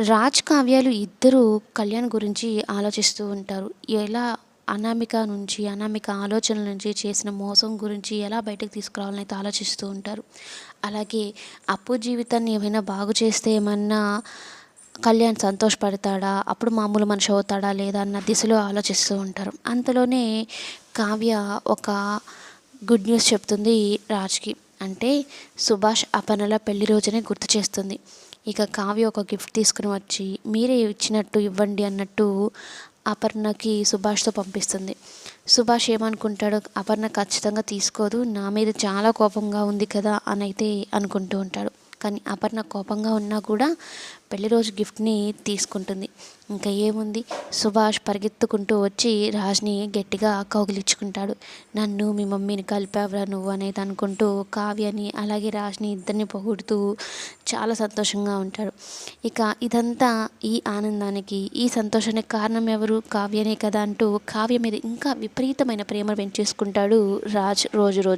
రాజ్ కావ్యాలు ఇద్దరూ కళ్యాణ్ గురించి ఆలోచిస్తూ ఉంటారు. ఎలా అనామిక నుంచి అనామిక ఆలోచనల నుంచి చేసిన మోసం గురించి ఎలా బయటకు తీసుకురావాలని అయితే ఆలోచిస్తూ ఉంటారు. అలాగే అప్పు జీవితాన్ని ఏమైనా బాగు చేస్తే ఏమన్నా కళ్యాణ్ సంతోషపడతాడా? అప్పుడు మామూలు మనిషి అవుతాడా? లేదా అన్న దిశలో ఆలోచిస్తూ ఉంటారు. అంతలోనే కావ్య ఒక గుడ్ న్యూస్ చెప్తుంది రాజ్కి. అంటే సుభాష్ అపనల పెళ్ళి రోజునే గుర్తు చేస్తుంది. ఇక కావ్య ఒక గిఫ్ట్ తీసుకుని వచ్చి మీరే ఇచ్చినట్టు ఇవ్వండి అన్నట్టు అపర్ణకి సుభాష్తో పంపిస్తుంది. సుభాష్ ఏమనుకుంటాడో అపర్ణ ఖచ్చితంగా తీసుకోదు. నా మీద చాలా కోపంగా ఉంది కదా అని అయితే అనుకుంటూ ఉంటాడు. కానీ అపర్ణ కోపంగా ఉన్నా కూడా పెళ్ళి రోజు గిఫ్ట్ని తీసుకుంటుంది. ఇంకా ఏముంది? సుభాష్ పరిగెత్తుకుంటూ వచ్చి రాజ్ని గట్టిగా కౌగిలించుకుంటాడు. నన్ను మీ మమ్మీని కలిపావరా నువ్వు అనేది అనుకుంటూ కావ్యని అలాగే రాజ్ని ఇద్దరిని పొగుడుతూ చాలా సంతోషంగా ఉంటాడు. ఇక ఇదంతా ఈ ఆనందానికి ఈ సంతోషానికి కారణం ఎవరు? కావ్యనే కదా అంటూ కావ్య మీద ఇంకా విపరీతమైన ప్రేమ పెంచేసుకుంటాడు రాజ్ రోజు రోజుకి.